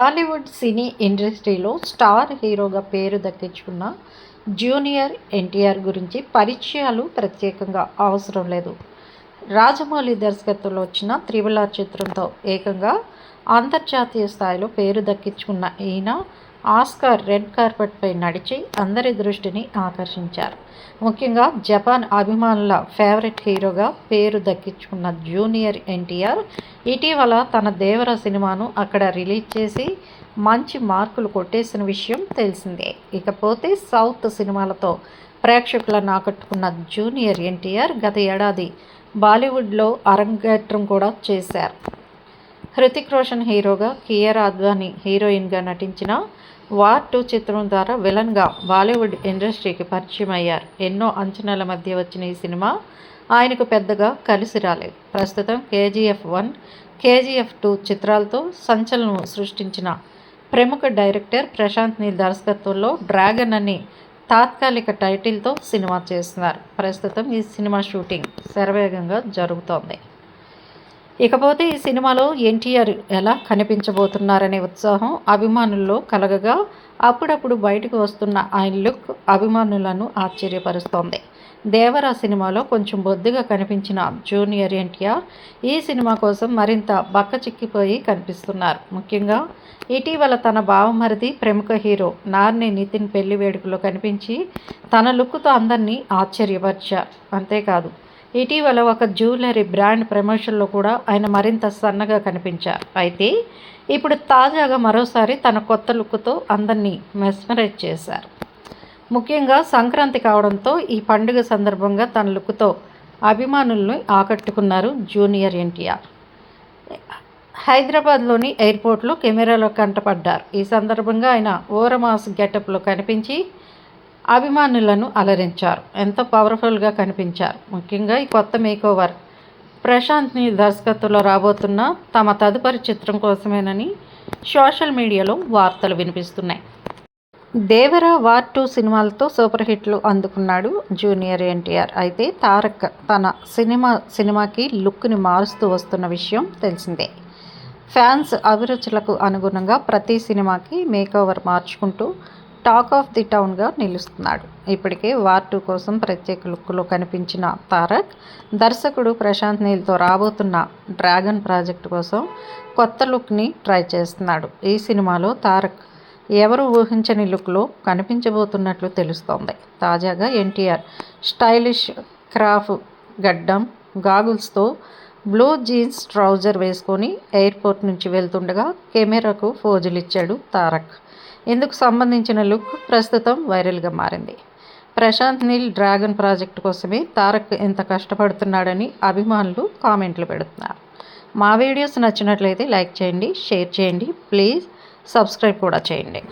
టాలీవుడ్ సినీ ఇండస్ట్రీలో స్టార్ హీరోగా పేరు దక్కించుకున్న జూనియర్ ఎన్టీఆర్ గురించి పరిచయాలు ప్రత్యేకంగా అవసరం లేదు. రాజమౌళి దర్శకత్వంలో వచ్చిన త్రిబుల్ ఆర్ చిత్రంతో ఏకంగా అంతర్జాతీయ స్థాయిలో పేరు దక్కించుకున్న ఈయన ఆస్కార్ రెడ్ కార్పెట్పై నడిచి అందరి దృష్టిని ఆకర్షించారు. ముఖ్యంగా జపాన్ అభిమానుల ఫేవరెట్ హీరోగా పేరు దక్కించుకున్న జూనియర్ ఎన్టీఆర్ ఇటీవల తన దేవర సినిమాను అక్కడ రిలీజ్ చేసి మంచి మార్కులు కొట్టేసిన విషయం తెలిసిందే. ఇకపోతే సౌత్ సినిమాలతో ప్రేక్షకులను ఆకట్టుకున్న జూనియర్ ఎన్టీఆర్ గత ఏడాది బాలీవుడ్లో అరంగేట్రం కూడా చేశారు. హృతిక్ రోషన్ హీరోగా కియర్ అద్వానీ హీరోయిన్గా నటించిన వార్ టూ చిత్రం ద్వారా విలన్గా బాలీవుడ్ ఇండస్ట్రీకి పరిచయం అయ్యారు. ఎన్నో అంచనాల మధ్య వచ్చిన ఈ సినిమా ఆయనకు పెద్దగా కలిసి రాలేదు. ప్రస్తుతం కేజీఎఫ్ వన్ కేజీఎఫ్ టూ చిత్రాలతో సంచలనం సృష్టించిన ప్రముఖ డైరెక్టర్ ప్రశాంత్ నీల్ దర్శకత్వంలో డ్రాగన్ అని తాత్కాలిక టైటిల్తో సినిమా చేస్తున్నారు. ప్రస్తుతం ఈ సినిమా షూటింగ్ శరవేగంగా జరుగుతోంది. ఇకపోతే ఈ సినిమాలో ఎన్టీఆర్ ఎలా కనిపించబోతున్నారనే ఉత్సాహం అభిమానుల్లో కలగగా అప్పుడప్పుడు బయటకు వస్తున్న ఆయన లుక్ అభిమానులను ఆశ్చర్యపరుస్తోంది. దేవరా సినిమాలో కొంచెం బొద్దుగా కనిపించిన జూనియర్ ఎన్టీఆర్ ఈ సినిమా కోసం మరింత బక్కచిక్కిపోయి కనిపిస్తున్నారు. ముఖ్యంగా ఇటీవల తన బావమరిది ప్రముఖ హీరో నార్ని నితిన్ పెళ్ళి వేడుకలో కనిపించి తన లుక్తో అందరినీ ఆశ్చర్యపరిచారు అంతేకాదు ఇటీవల ఒక జ్యువెలరీ బ్రాండ్ ప్రమోషన్లో కూడా ఆయన మరింత సన్నగా కనిపించారు. అయితే ఇప్పుడు తాజాగా మరోసారి తన కొత్త లుక్తో అందరినీ మెస్మరైజ్ చేశారు. ముఖ్యంగా సంక్రాంతి కావడంతో ఈ పండుగ సందర్భంగా తన లుక్తో అభిమానులను ఆకట్టుకున్నారు జూనియర్ ఎన్టీఆర్. హైదరాబాద్లోని ఎయిర్పోర్ట్లో కెమెరాలో కంటపడ్డారు. ఈ సందర్భంగా ఆయన ఓరమాస్ గెటప్లో కనిపించి అభిమానులను అలరించారు. ఎంతో పవర్ఫుల్గా కనిపించారు. ముఖ్యంగా ఈ కొత్త మేకోవర్ ప్రశాంత్ని దర్శకత్వంలో రాబోతున్న తమ తదుపరి చిత్రం కోసమేనని సోషల్ మీడియాలో వార్తలు వినిపిస్తున్నాయి. దేవర వార్ టూ సినిమాలతో సూపర్ హిట్లు అందుకున్నాడు జూనియర్ ఎన్టీఆర్. అయితే తారక్ తన సినిమా సినిమాకి లుక్ని మారుస్తూ వస్తున్న విషయం తెలిసిందే. ఫ్యాన్స్ అభిరుచులకు అనుగుణంగా ప్రతి సినిమాకి మేకోవర్ మార్చుకుంటూ టాక్ ఆఫ్ ది టౌన్గా నిలుస్తున్నాడు. ఇప్పటికే వార్ టూ కోసం ప్రత్యేక లుక్లో కనిపించిన తారక్ దర్శకుడు ప్రశాంత్ నీల్తో రాబోతున్న డ్రాగన్ ప్రాజెక్ట్ కోసం కొత్త లుక్ని ట్రై చేస్తున్నాడు. ఈ సినిమాలో తారక్ ఎవరు ఊహించని లుక్లో కనిపించబోతున్నట్లు తెలుస్తోంది. తాజాగా ఎన్టీఆర్ స్టైలిష్ క్రాఫ్ గడ్డం గాగుల్స్తో బ్లూ జీన్స్ ట్రౌజర్ వేసుకొని ఎయిర్పోర్ట్ నుంచి వెళ్తుండగా కెమెరాకు ఫోజులు ఇచ్చాడు తారక్. ఇందుకు సంబంధించిన లుక్ ప్రస్తుతం వైరల్గా మారింది. ప్రశాంత్ నీల్ డ్రాగన్ ప్రాజెక్ట్ కోసమే తారక్ ఎంత కష్టపడుతున్నాడని అభిమానులు కామెంట్లు పెడుతున్నారు. మా వీడియోస్ నచ్చినట్లయితే లైక్ చేయండి షేర్ చేయండి ప్లీజ్ సబ్స్క్రైబ్ కూడా చేయండి.